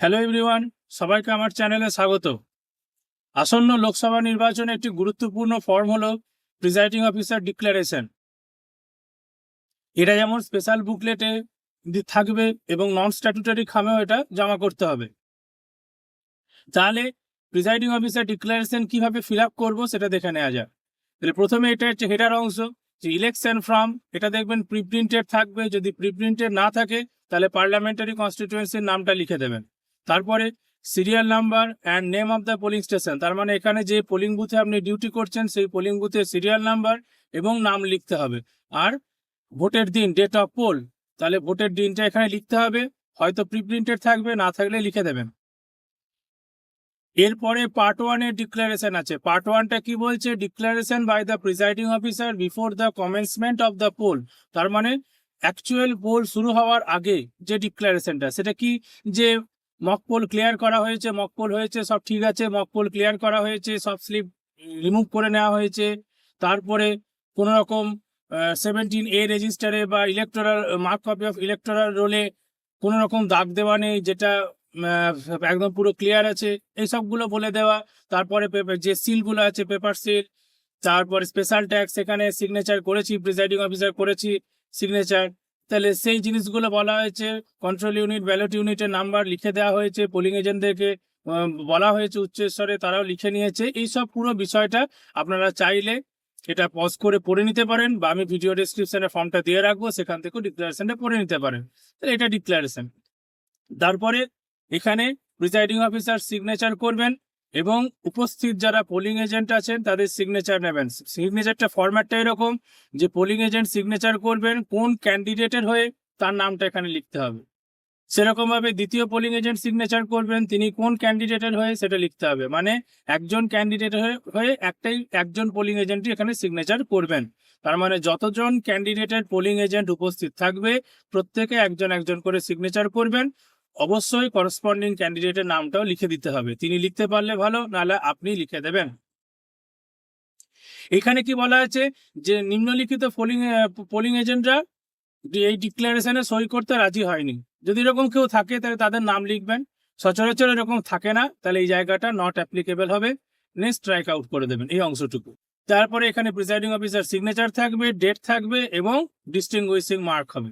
Hello everyone সবাইকে আমার চ্যানেলে স্বাগত। আসন্ন লোকসভা নির্বাচনে একটি গুরুত্বপূর্ণ ফর্ম হলো প্রিজাইডিং অফিসার ডিক্লারেশন এটা যেমন স্পেশাল বুকলেটে থাকবে এবং নন স্ট্যাটুটারি খামেও এটা জমা করতে হবে। তাহলে প্রিজাইডিং অফিসার ডিক্লারেশন কীভাবে ফিল আপ করব সেটা দেখে নেওয়া যাক। তাহলে প্রথমে এটা হচ্ছে হেডার অংশ, যে ইলেকশন ফর্ম এটা দেখবেন প্রিপ্রিন্টেড থাকবে। যদি প্রিপ্রিন্টেড না থাকে, তাহলে পার্লামেন্টারি কনস্টিটিউয়েন্সির নামটা লিখে দেবেন। তারপরে serial number and name of the polling station তার মানে এখানে যে পোলিং বুথে আপনি ডিউটি করছেন, সেই পোলিং বুথের সিরিয়াল নাম্বার এবং নাম লিখতে হবে। আর ভোটের দিন ডেট অফ পোল তাহলে ভোটের দিনটা এখানে লিখতে হবে। হয়তো প্রিপ্রিন্টেড থাকবে, না থাকলে লিখে দেবেন। এরপরে পার্ট ওয়ানের ডিক্লারেশন আছে। পার্ট ওয়ানটা কি বলছে? Declaration by the presiding officer before the commencement of the poll তার মানে অ্যাকচুয়াল পোল শুরু হওয়ার আগে যে ডিক্লারেশনটা সেটা কি? যে মক পোল ক্লিয়ার করা হয়েছে মকপোল হয়েছে, সব ঠিক আছে মকপোল ক্লিয়ার করা হয়েছে, সব স্লিপ রিমুভ করে নেওয়া হয়েছে। তারপরে কোনো রকম সেভেন্টিন এ রেজিস্টারে বা electoral mark copy of electoral রোলে কোনো রকম দাগ দেওয়া নেই, যেটা একদম পুরো ক্লিয়ার আছে, এই সবগুলো বলে দেওয়া। তারপরে যে সিলগুলো আছে পেপার সিল তারপরে স্পেশাল ট্যাক্স এখানে সিগনেচার করেছি প্রিসাইডিং অফিসার করেছি সিগনেচার তাহলে সেই জিনিসগুলো বলা হয়েছে কন্ট্রোল ইউনিট ব্যালট ইউনিটের নাম্বার লিখে দেওয়া হয়েছে পোলিং এজেন্টদেরকে বলা হয়েছে উচ্চস্তরে তারাও লিখে নিয়েছে। এই সব পুরো বিষয়টা আপনারা চাইলে এটা পজ করে পড়ে নিতে পারেন বা আমি ভিডিও ডিসক্রিপশনে ফর্মটা দিয়ে রাখব, সেখান থেকেও ডিক্লারেশনটা পড়ে নিতে পারেন। তাহলে এটা ডিক্লারেশন তারপরে এখানে প্রিসাইডিং অফিসার সিগনেচার করবেন। এবং উপস্থিত যারা পোলিং এজেন্ট আছেন, তাদের সিগনেচার নেবেন। সিগনেচারটা ফরম্যাটটা এরকম যে পোলিং এজেন্ট সিগনেচার করবেন, কোন ক্যান্ডিডেটের হয়ে তার নামটা এখানে লিখতে হবে। সেরকমভাবে দ্বিতীয় পোলিং এজেন্ট সিগনেচার করবেন, তিনি কোন ক্যান্ডিডেটের হয়ে সেটা লিখতে হবে। মানে একজন ক্যান্ডিডেট হয়ে একটাই, একজন পোলিং এজেন্টই এখানে সিগনেচার করবেন। তার মানে যতজন ক্যান্ডিডেটের পোলিং এজেন্ট উপস্থিত থাকবে, প্রত্যেকে একজন একজন করে সিগনেচার করবেন। অবশ্যই করসপন্ডিং ক্যান্ডিডেটের নামটাও লিখে দিতে হবে। তিনি লিখতে পারলে ভালো, নাহলে আপনি লিখে দেবেন। এখানে কি বলা আছে? যে নিম্নলিখিত পোলিং পোলিং এজেন্টরা এই ডিক্লারেশনে সই করতে রাজি হয়নি। যদি এরকম কেউ থাকে, তাহলে তাদের নাম লিখবেন। সচরাচর এরকম থাকে না, তাহলে এই জায়গাটা নট অ্যাপ্লিকেবল হবে। নেক্সট স্ট্রাইক আউট করে দেবেন এই অংশটুকু। তারপরে এখানে প্রিসাইডিং অফিসার সিগনেচার থাকবে ডেট থাকবে এবং ডিস্টিংগুইশিং মার্ক হবে।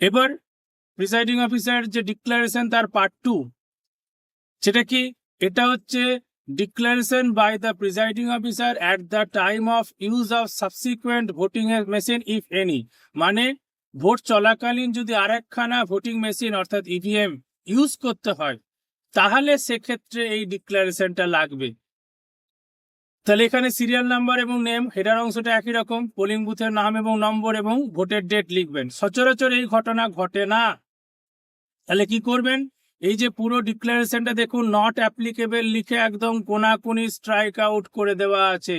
এবার প্রিসাইডিং অফিসার যে ডিক্লারেশন তার পার্ট টু সেটা কি? এটা হচ্ছে declaration by the presiding officer at the time of use of subsequent voting এর মেশিন ইফ এনি মানে ভোট চলাকালীন যদি আরেকখানা ভোটিং মেশিন অর্থাৎ ইভিএম ইউজ করতে হয়, তাহলে সেক্ষেত্রে এই ডিক্লারেশনটা লাগবে। তাহলে এখানে সিরিয়াল নাম্বার এবং নেম হেডার অংশটা একই রকম। পোলিং বুথের নাম এবং নম্বর এবং ভোটের ডেট লিখবেন। সচরাচর এই ঘটনা ঘটে না। তাহলে কি করবেন? এই যে পুরো ডিক্লারেশনটা দেখুন নট অ্যাপ্লিকেবল লিখে একদম কোনাকুনি স্ট্রাইক আউট করে দেওয়া আছে।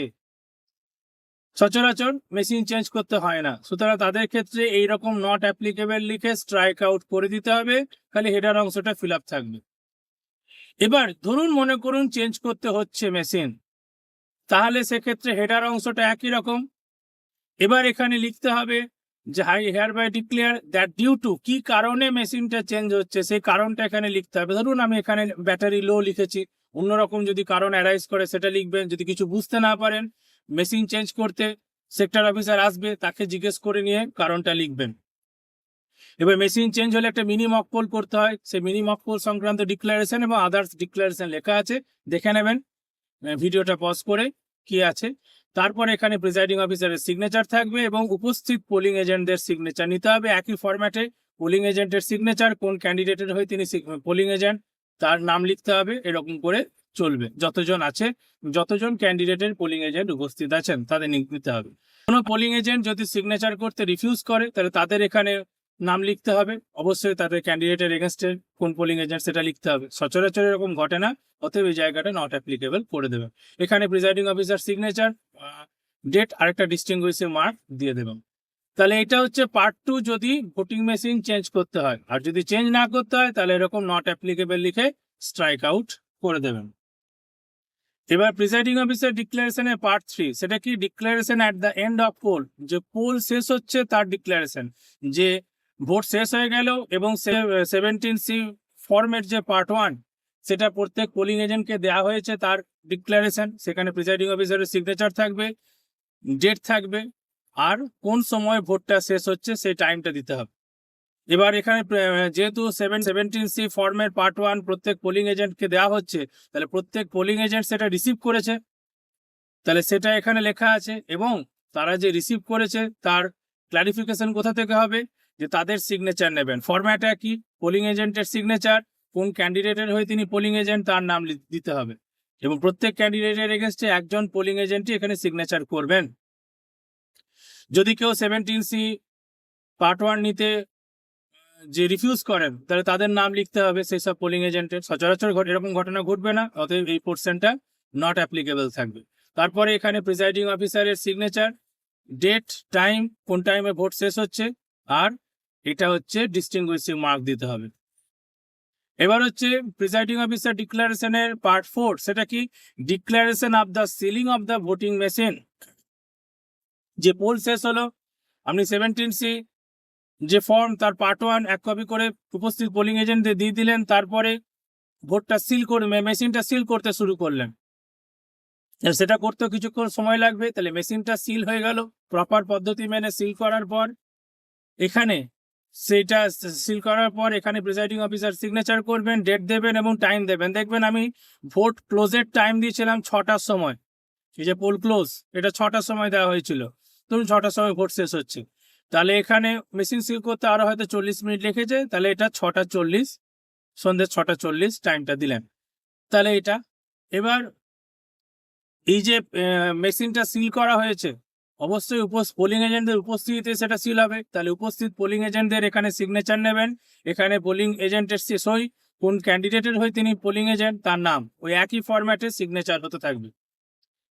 সচরাচর মেশিন চেঞ্জ করতে হয় না। সুতরাং তাদের ক্ষেত্রে এই রকম নট অ্যাপ্লিকেবল লিখে স্ট্রাইক আউট করে দিতে হবে। খালি হেডার অংশটা ফিল থাকবে। এবার ধরুন মনে করুন চেঞ্জ করতে হচ্ছে মেশিন তাহলে সেক্ষেত্রে হেডার অংশটা একই রকম। এবার এখানে লিখতে হবে যে I hereby declare that due to কি কারণে মেশিনটা চেঞ্জ হচ্ছে, সেই কারণটা এখানে লিখতে হবে। ধরুন আমি এখানে ব্যাটারি লো লিখেছি, অন্যরকম যদি কারণ অ্যারাইজ করে সেটা লিখবেন, যদি কিছু বুঝতে না পারেন মেশিন চেঞ্জ করতে সেক্টর অফিসার আসবে, তাকে জিজ্ঞেস করে নিয়ে কারণটা লিখবেন। এবার মেশিন চেঞ্জ হলে একটা মিনি মক পোল করতে হয়, সেই মিনি মক পোল সংক্রান্ত ডিক্লারেশন এবং আদার্স ডিক্লারেশন লেখা আছে, দেখে নেবেন। ভিডিওটা পজ করে কি আছে? তারপর এখানে প্রিসাইডিং অফিসারের সিগনেচার থাকবে এবং উপস্থিত পোলিং এজেন্টদের সিগনেচার নিতে হবে। একই ফরম্যাটে পোলিং এজেন্টের সিগনেচার কোন ক্যান্ডিডেটের হয়ে তিনি পোলিং এজেন্ট তার নাম লিখতে হবে, এরকম করে চলবে। যতজন আছে, যতজন ক্যান্ডিডেটের পোলিং এজেন্ট উপস্থিত আছেন, তাদের নিতে হবে। কোনো পোলিং এজেন্ট যদি সিগনেচার করতে রিফিউজ করে, তাহলে তাদের এখানে নাম লিখতে হবে। অবশ্যই তাদের ক্যান্ডিডেটের এগেনস্টে কোন পোলিং এজেন্ট সেটা লিখতে হবে। সচরাচর এরকম ঘটে না, অতএব এই জায়গাটা নট অ্যাপ্লিকেবল করে দেবে। এখানে প্রিজাইডিং অফিসার সিগনেচার ডেট আরেকটা ডিস্টিংগুইশিং মার্ক দিয়ে দেবেন তাহলে এটা হচ্ছে পার্ট টু যদি ভোটিং মেশিন চেঞ্জ করতে হয়। আর যদি চেঞ্জ না করতে হয়, তাহলে এরকম নট অ্যাপ্লিকেবল লিখে স্ট্রাইক আউট করে দেবেন এবার প্রিসাইডিং অফিসার ডিক্লারেশনের পার্ট থ্রি সেটা কি? Declaration at the end of poll যে পোল শেষ হচ্ছে তার ডিক্লারেশন যে ভোট শেষ হয়ে গেল এবং সেভেন্টিন সি ফর্মের যে পার্ট ওয়ান সেটা প্রত্যেক পোলিং এজেন্টকে দেওয়া হয়েছে তার ডিক্লারেশন সেখানে প্রিসাইডিং অফিসারের সিগনেচার থাকবে ডেট থাকবে, আর কোন সময় ভোটটা শেষ হচ্ছে সেই টাইমটা দিতে হবে। এবার এখানে যেহেতু সেভেন সেভেন্টিন সি ফর্মের পার্ট ওয়ান প্রত্যেক পোলিং এজেন্টকে দেওয়া হচ্ছে, তাহলে প্রত্যেক পোলিং এজেন্ট সেটা রিসিভ করেছে। তাহলে সেটা এখানে লেখা আছে এবং তারা যে রিসিভ করেছে তার ক্লারিফিকেশন কোথা থেকে হবে? যে তাদের সিগনেচার নেবেন। ফরম্যাট একই পোলিং এজেন্টের সিগনেচার কোন ক্যান্ডিডেটের হয়ে তিনি পোলিং এজেন্ট তার নাম দিতে হবে। এবং প্রত্যেক ক্যান্ডিডেটের এগেনস্টে একজন পোলিং এজেন্টই এখানে সিগনেচার করবেন। যদি কেউ সেভেন্টিন সি পার্ট ওয়ান নিতে, যে রিফিউজ করেন, তাহলে তাদের নাম লিখতে হবে সেই সব পোলিং এজেন্টের সচরাচর এরকম ঘটনা ঘটবে না, অতএব এই পোর্শনটা নট অ্যাপ্লিকেবল থাকবে। তারপরে এখানে প্রিসাইডিং অফিসারের সিগনেচার ডেট টাইম কোন টাইমে ভোট শেষ হচ্ছে আর এটা হচ্ছে ডিস্টিংগুইশিং মার্ক দিতে হবে। এবার হচ্ছে প্রিসাইডিং অফিসার ডিক্লারেশনের পার্ট ফোর সেটা কি? Declaration of the sealing of the voting machine যে পোল শেষ হলো, আপনি সেভেন্টিন সি যে ফর্ম তার পার্ট ওয়ান এক কপি করে উপস্থিত পোলিং এজেন্টদের দিয়ে দিলেন, তারপরে ভোটটা সিল করে মেশিনটা সিল করতে শুরু করলেন। সেটা করতেও কিছুক্ষণ সময় লাগবে, তাহলে মেশিনটা সিল হয়ে গেল। প্রপার পদ্ধতি মেনে সিল করার পর এখানে সেটা সিল করার পর এখানে প্রিসাইডিং অফিসার সিগনেচার করবেন ডেট দেবেন এবং টাইম দেবেন। দেখবেন আমি ভোট ক্লোজের টাইম দিয়েছিলাম ছটার সময়। এই যে পোল ক্লোজ এটা ছটার সময় দেওয়া হয়েছিল। ধরুন ছটার সময় ভোট শেষ হচ্ছে। তাহলে এখানে মেশিন সিল করতে আরও হয়তো চল্লিশ মিনিট লিখেছে তাহলে এটা ছটা চল্লিশ, সন্ধ্যে ছটা চল্লিশ টাইমটা দিলেন। তাহলে এটা, এবার এই যে মেশিনটা সিল করা হয়েছে অবশ্যই উপস পোলিং এজেন্টদের উপস্থিতিতে সেটা সিল হবে। তাহলে উপস্থিত পোলিং এজেন্টদের এখানে সিগনেচার নেবেন। এখানে পোলিং এজেন্টের শেষ সই কোন ক্যান্ডিডেটের হয়ে তিনি পোলিং এজেন্ট তার নাম। ওই একই ফরম্যাটে সিগনেচার হতে থাকবে।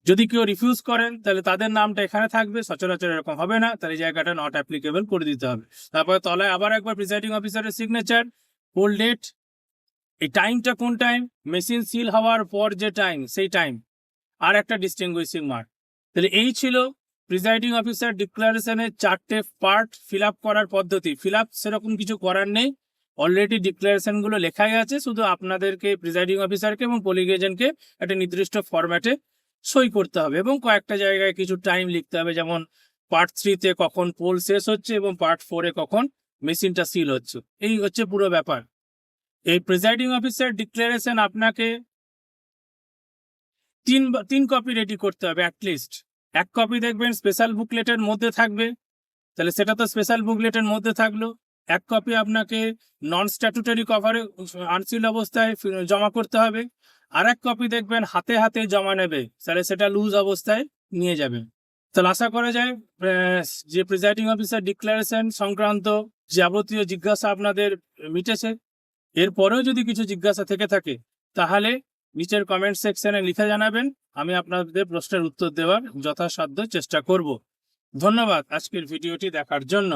যদি কেউ রিফিউজ করেন, তাহলে তাদের নামটা এখানে থাকবে। সচরাচর এরকম হবে না। তাহলে জায়গাটা নট অ্যাপ্লিকেবল করে দিতে হবে। তারপরে তলায় আবার একবার প্রিসাইডিং অফিসারের সিগনেচার পোল ডেট এই টাইমটা কোন টাইম মেশিন সিল হওয়ার পর যে টাইম সেই টাইম আর একটা ডিস্টিংগুইশিং মার্ক তাহলে এই ছিল প্রিসাইডিং অফিসার ডিক্লারেশনের চারটে পার্ট ফিল করার পদ্ধতি। ফিল সেরকম কিছু করার নেই। অলরেডি ডিক্লারেশনগুলো লেখাই আছে। শুধু আপনাদেরকে প্রিজাইডিং অফিসারকে এবং পোলিং এজেন্টকে একটা নির্দিষ্ট ফরম্যাটে সই করতে হবে এবং কয়েকটা জায়গায় কিছু টাইম লিখতে হবে। যেমন পার্ট থ্রিতে কখন পোল শেষ হচ্ছে এবং পার্ট ফোরে কখন মেশিনটা সিল হচ্ছে। এই হচ্ছে পুরো ব্যাপার। এই প্রিজাইডিং অফিসার ডিক্লারেশন আপনাকে তিন তিন কপি রেডি করতে হবে অ্যাটলিস্ট এক কপি দেখবেন স্পেশাল বুকলেটের মধ্যে থাকবে। তাহলে সেটা তো স্পেশাল বুকলেটের মধ্যে থাকল। এক কপি আপনাকে নন স্ট্যাটুটারি কভারে আনসিল অবস্থায় জমা করতে হবে। আর এক কপি দেখবেন, হাতে হাতে জমা নেবে। তাহলে সেটা লুজ অবস্থায় নিয়ে যাবে। তাহলে আশা করা যায় যে প্রিসাইডিং অফিসার ডিক্লারেশন সংক্রান্ত যাবতীয় জিজ্ঞাসা আপনাদের মিটেছে। এরপরেও যদি কিছু জিজ্ঞাসা থেকে থাকে, তাহলে নিচের কমেন্ট সেকশনে লিখে জানাবেন, আমি আপনাদের প্রশ্নের উত্তর দেওয়ার যথাসাধ্য চেষ্টা করব। ধন্যবাদ আজকের ভিডিওটি দেখার জন্য।